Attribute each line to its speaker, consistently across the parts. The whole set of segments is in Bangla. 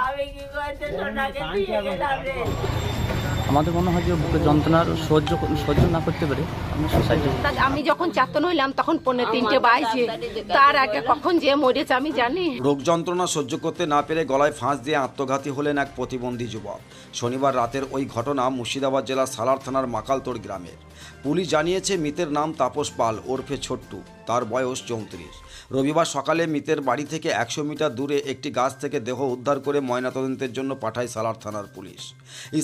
Speaker 1: আমি কি করতে সোনাকে দিয়ে গেলাম রে
Speaker 2: আমাদের মনে হয় যে বুকের যন্ত্রণার সহ্য সহ্য না করতে পারে আমরা সোসাইটি
Speaker 3: আমি যখন চাতন হইলাম তখন পনেরো তিনটে বাইশে তার আগে কখন যে মরেছে আমি জানি।
Speaker 4: রোগ যন্ত্রণা সহ্য করতে না পেরে গলায় ফাঁস দিয়ে আত্মঘাতী হলেন এক প্রতিবন্ধী যুবক। শনিবার রাতের ওই ঘটনা মুর্শিদাবাদ জেলার সালার থানার মাকালতোড় গ্রামের। পুলিশ জানিয়েছে মৃতের নাম তাপস পাল ওরফে ছোট্টু। তার বয়স চৌত্রিশ। রবিবার সকালে মৃতের বাড়ি থেকে একশো মিটার দূরে একটি গাছ থেকে দেহ উদ্ধার করে ময়নাতদন্তের জন্য পাঠায় সালার থানার পুলিশ।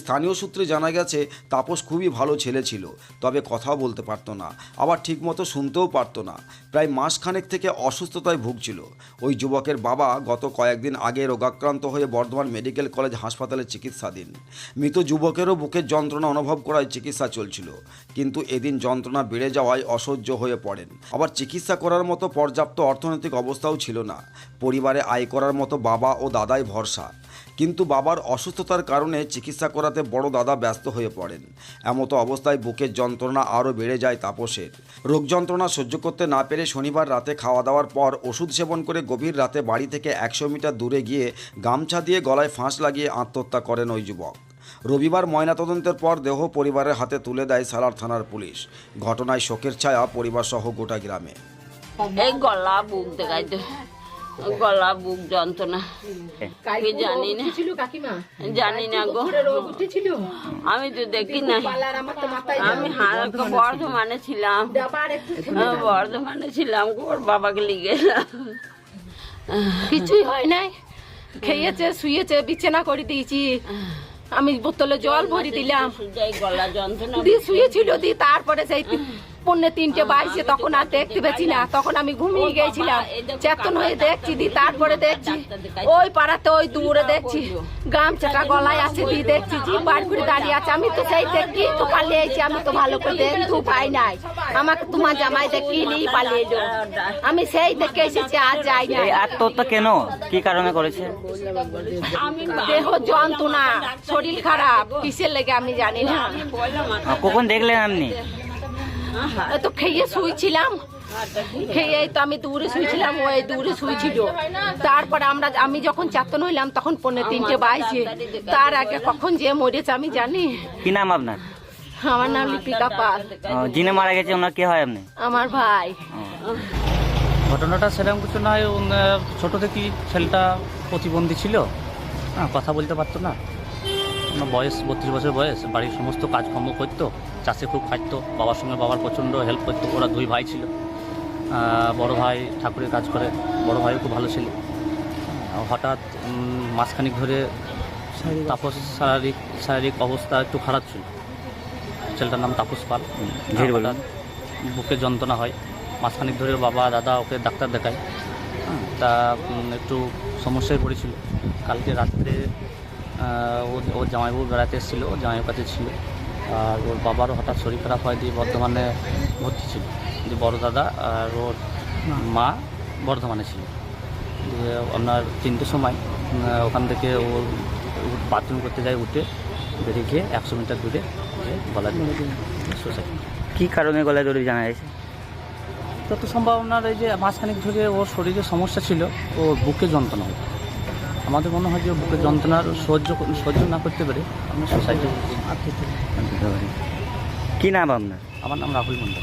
Speaker 4: স্থানীয় সূত্রে জানা গেছে, তাপস খুবই ভালো ছেলে ছিল, তবে কথাও বলতে পারতো না, আবার ঠিকমতো শুনতেও পারতো না। প্রায় মাসখানেক থেকে অসুস্থতায় ভুগছিল। ওই যুবকের বাবা গত কয়েকদিন আগে রোগাক্রান্ত হয়ে বর্ধমান মেডিকেল কলেজ হাসপাতালে চিকিৎসাধীন। মৃত যুবকেরও বুকের যন্ত্রণা অনুভব করায় চিকিৎসা চলছিল, কিন্তু এদিন যন্ত্রণা বেড়ে যাওয়ায় অসহ্য হয়ে পড়েন। আবার চিকিৎসা করার মতো পর্যাপ্ত অর্থনৈতিক অবস্থাও ছিল না। পরিবারে আয় করার মতো বাবা ও দাদাই ভরসা। কিন্তু বাবার অসুস্থতার কারণে চিকিৎসা করাতে বড় দাদা ব্যস্ত হয়ে পড়েন। এমতো অবস্থায় বুকের যন্ত্রণা আরও বেড়ে যায় তাপসের। রোগ যন্ত্রণা সহ্য করতে না পেরে শনিবার রাতে খাওয়া দাওয়ার পর ওষুধ সেবন করে গভীর রাতে বাড়ি থেকে একশো মিটার দূরে গিয়ে গামছা দিয়ে গলায় ফাঁস লাগিয়ে আত্মহত্যা করেন ওই যুবক। রবিবার ময়নাতদন্তের পর দেহ পরিবারের হাতে তুলে দেয় সালার থানার পুলিশ। ঘটনায় শোকের ছায়া পরিবার সহ গোটা গ্রামে।
Speaker 1: গলা বুক গলা বুক যন্ত্রণা। কি জানি না। জানি না গো। আমি তো দেখি না
Speaker 3: পালার আমার তো মাথায়
Speaker 1: আমি বর্ধমানে ছিলাম। হ্যাঁ, বর্ধমানে ছিলাম ওর বাবাকে লিখে
Speaker 3: কিছুই হয় নাই। খেয়েছে শুয়েছে বিছানা করে দিয়েছি। আমি বোতলে জল ভরি দিলাম।
Speaker 1: গলা যন্ত্রণা
Speaker 3: দি শুয়েছিল দি তারপরে সেই পৌনে তিনটে বাইশে তখন আর দেখতে পেছি না। তখন আমি ঘুমিয়ে গেছিলাম। চেতন হয়ে দেখছি দি তারপরে দেখছি ওই পাড়াতে ওই দূরে দেখছি। গামছাটা গলায় আছে দি দেখছি জি বার করে দাঁড়িয়ে আছে। আমি তো সেই দেখি তো পালিয়ে আইছি আমি তো ভালো করে দেখতে পাই নাই। আমাকে তোমার জামাই দেখি নিয়ে পালিয়ে এলো? আমি সেই দেখে এসেছি আর যাই না
Speaker 2: আত্মহত্যা কেন? কি কারণে করেছে?
Speaker 1: আমি
Speaker 3: দেহ যন্ত্রণা শরীর খারাপ কিসের লেগে আমি জানি না।
Speaker 2: কখন দেখলেন আপনি?
Speaker 3: তো খেয়ে শুয়েছিলাম খেয়ে তো আমি দূরে শুয়েছিলাম ওই দূরে শুয়েছিল তারপরে আমরা আমি যখন চাতন হইলাম তখন পনেরো তিনটে বাইশে। তার আগে কখন যে মরেছে আমি জানি।
Speaker 2: কি নাম আপনার?
Speaker 3: আমার নাম লিপিকা পাল।
Speaker 2: যিনি মারা গেছে ওনার কি হয় আপনি?
Speaker 3: আমার ভাই।
Speaker 5: ঘটনাটা সেরকম কিছু নয় ছোট থেকেই ছেলেটা প্রতিবন্ধী ছিল। হ্যাঁ কথা বলতে পারতো না। ওনার বয়স বত্রিশ বছর বয়স বাড়ির সমস্ত কাজকর্ম করতো। চাষে খুব খাটতো বাবার সঙ্গে বাবার প্রচণ্ড হেল্প করতো ওরা দুই ভাই ছিল। বড় ভাই ঠাকুরের কাজ করে বড় ভাইও খুব ভালো ছিল। হঠাৎ উম, মাসখানিক ধরে তাপস শারীরিক শারীরিক অবস্থা একটু খারাপ ছিল। ছেলেটার নাম তাপস পাল। বুকে যন্ত্রণা হয়। মাসখানিক ধরে বাবা দাদা ওকে ডাক্তার দেখায়। তা একটু সমস্যায় পড়েছিল। কালকে রাত্রে ও জামাইবাবু বেড়াতে এসেছিল জামাইয়ের কাছে ছিল। আর ওর বাবারও হঠাৎ শরীর খারাপ হয় দিয়ে বর্ধমানে ভর্তি ছিল। যে বড় দাদা আর ওর মা। বর্ধমানে ছিল। দিয়ে আপনার তিনটের সময় ওখান থেকে ও বাথরুম করতে যায় উঠে বেরিয়ে গিয়ে একশো মিটার দূরে গলা সুসাইড
Speaker 2: কি কারণে গলায় দড়ি জানা গেছে?
Speaker 5: যত সম্ভব আপনার এই যে মাঝখানিক ধরে ওর শরীরে সমস্যা ছিল ও বুকে যন্ত্রণা হতো আমাদের মনে হয় যে বুকে যন্ত্রণার সহ্য সহ্য না করতে পারে আমরা সোসাইটি
Speaker 2: কী নাম আপনার?
Speaker 5: আমার নাম রাহুল মন্ডল